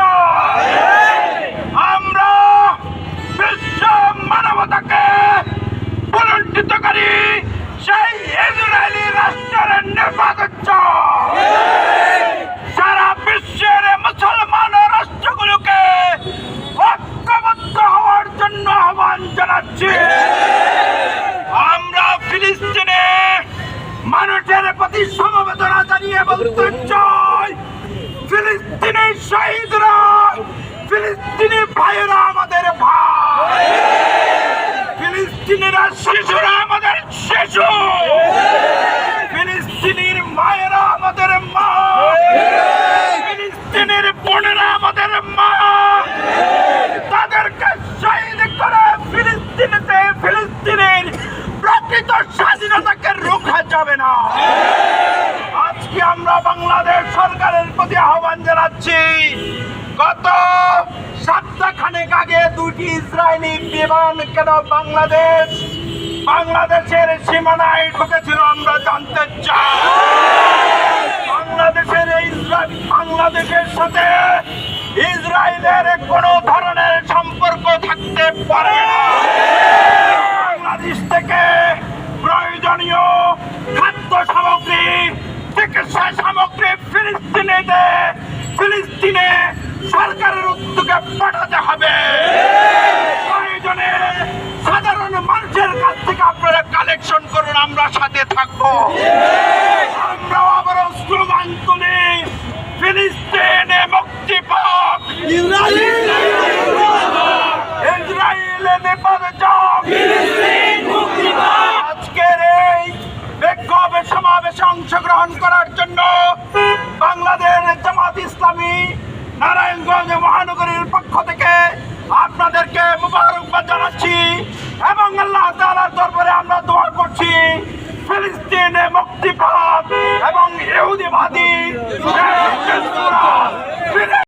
নয়। আমরা বিশ্ব মানবতাকে পুনর্জিত করি, সেই ইসরায়েলি রাষ্ট্রের নির্বাচন সারা বিশ্বের মুসলমান রাষ্ট্রগুলোকে ঐক্যবদ্ধ হওয়ার জন্য আহ্বান জানাচ্ছি। আমরা ফিলিস্তিনে মানুষের প্রতি সমবেদনা জানিয়ে বলতে চাই। ফিলিস্তিনি শহীদরা! আমরা বাংলাদেশ সরকারের প্রতি আহ্বান জানাচ্ছি, গত সপ্তাহ খানেক আগে দুটি ইসরায়েলি বিমান কেন বাংলাদেশ, বাংলাদেশের সীমানায় ঢুকেছিল আমরা জানতে চাই। বাংলাদেশের ইসরায়েল, বাংলাদেশের সাথে ইসরায়েলের কোনো ধরনের সম্পর্ক থাকতে পারে না। সরকারের পাঠাতে হবে। প্রয়োজনে সাধারণ মানুষের কাছ থেকে আপনারা কালেকশন করুন, আমরা সাথে থাকব। আমরাও আবারও স্লোগান ফিলিস্তিনে মুক্তি পাক। ইসরায়েলে নেপাল যাক। আজকের এই বিক্ষোভ সমাবেশে অংশগ্রহণ করার জন্য বাংলাদেশ জামাত ইসলামী নারায়ণগঞ্জ থেকে আপনাদেরকে মুবারকবাদ জানাচ্ছি এবং আল্লাহ তালার দরবারে আমরা দোয়া করছি, ফিলিস্তিনে মুক্তি পাক এবং ইহুদিবাদী।